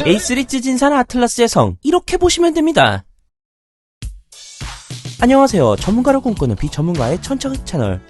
A3 찌진산 아틀라스의 성 이렇게 보시면 됩니다. 안녕하세요. 전문가를 꿈꾸는 비전문가의 천체극 채널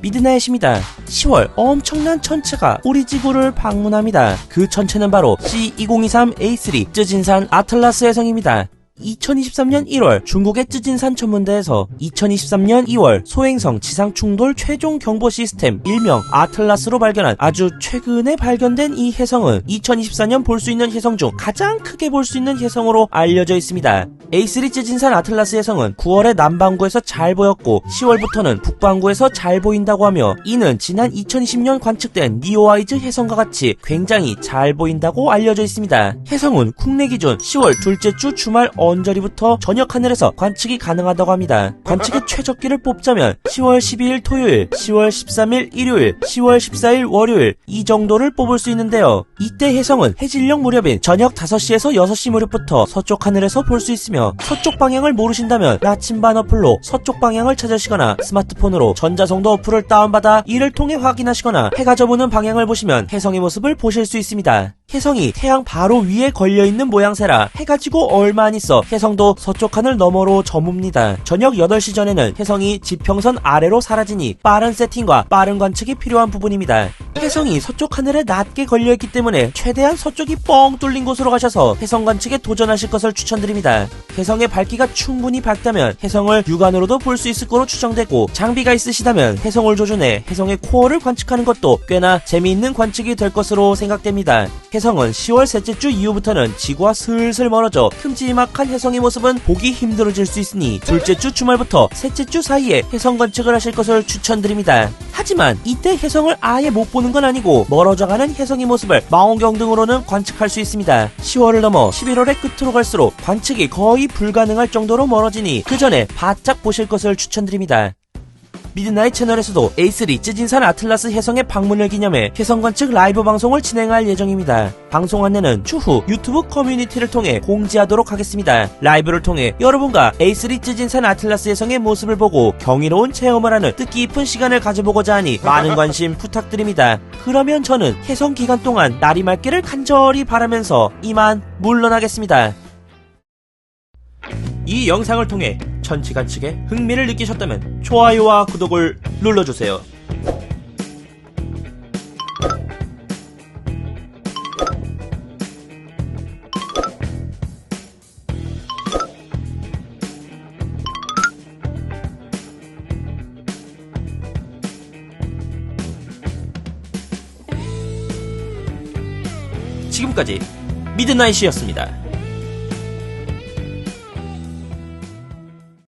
미드나잇입니다. 10월 엄청난 천체가 우리 지구를 방문합니다. 그 천체는 바로 C2023 A3 쯔진산 아틀라스 해성입니다. 2023년 1월 중국의 쯔진 산 천문대에서 2023년 2월 소행성 지상 충돌 최종 경보 시스템 일명 아틀라스로 발견한 아주 최근에 발견된 이 해성은 2024년 볼 수 있는 해성 중 가장 크게 볼 수 있는 해성으로 알려져 있습니다. A3 쯔진산 아틀라스 해성은 9월에 남반구에서 잘 보였고 10월부터는 북반구에서 잘 보인다고 하며 이는 지난 2020년 관측된 니오아이즈 해성과 같이 굉장히 잘 보인다고 알려져 있습니다. 해성은 국내 기준 10월 둘째 주 주말 언저리부터 저녁 하늘에서 관측이 가능하다고 합니다. 관측의 최적기를 뽑자면 10월 12일 토요일, 10월 13일 일요일, 10월 14일 월요일 이 정도를 뽑을 수 있는데요. 이때 해성은 해질녘 무렵인 저녁 5시에서 6시 무렵부터 서쪽 하늘에서 볼 수 있으며 서쪽 방향을 모르신다면 나침반 어플로 서쪽 방향을 찾으시거나 스마트폰으로 전자송도 어플을 다운받아 이를 통해 확인하시거나 해가 저무는 방향을 보시면 해성의 모습을 보실 수 있습니다. 해성이 태양 바로 위에 걸려있는 모양새라 해가 지고 얼마 안 있어 해성도 서쪽 하늘 너머로 저뭅니다. 저녁 8시 전에는 해성이 지평선 아래로 사라지니 빠른 세팅과 빠른 관측이 필요한 부분입니다. 해성이 서쪽 하늘에 낮게 걸려있기 때문에 최대한 서쪽이 뻥 뚫린 곳으로 가셔서 해성 관측에 도전하실 것을 추천드립니다. 해성의 밝기가 충분히 밝다면 해성을 육안으로도 볼 수 있을 거로 추정되고 장비가 있으시다면 해성을 조준해 해성의 코어를 관측하는 것도 꽤나 재미있는 관측이 될 것으로 생각됩니다. 해성은 10월 셋째 주 이후부터는 지구와 슬슬 멀어져 큼지막한 해성의 모습은 보기 힘들어질 수 있으니 둘째 주 주말부터 셋째 주 사이에 해성 관측을 하실 것을 추천드립니다. 하지만 이때 해성을 아예 못 보는 건 아니고 멀어져가는 해성의 모습을 망원경 등으로는 관측할 수 있습니다. 10월을 넘어 11월의 끝으로 갈수록 관측이 거의 불가능할 정도로 멀어지니 그 전에 바짝 보실 것을 추천드립니다. 미드나잇 채널에서도 A3 쯔진산 아틀라스 해성의 방문을 기념해 해성 관 측 라이브 방송을 진행할 예정입니다. 방송 안내는 추후 유튜브 커뮤니티를 통해 공지하도록 하겠습니다. 라이브를 통해 여러분과 A3 쯔진산 아틀라스 해성의 모습을 보고 경이로운 체험을 하는 뜻깊은 시간을 가져보고자 하니 많은 관심 부탁드립니다. 그러면 저는 해성 기간 동안 날이 맑기를 간절히 바라면서 이만 물러나겠습니다. 이 영상을 통해 천치관측에 흥미를 느끼셨다면 좋아요와 구독을 눌러주세요. 지금까지 미드나잇이었습니다.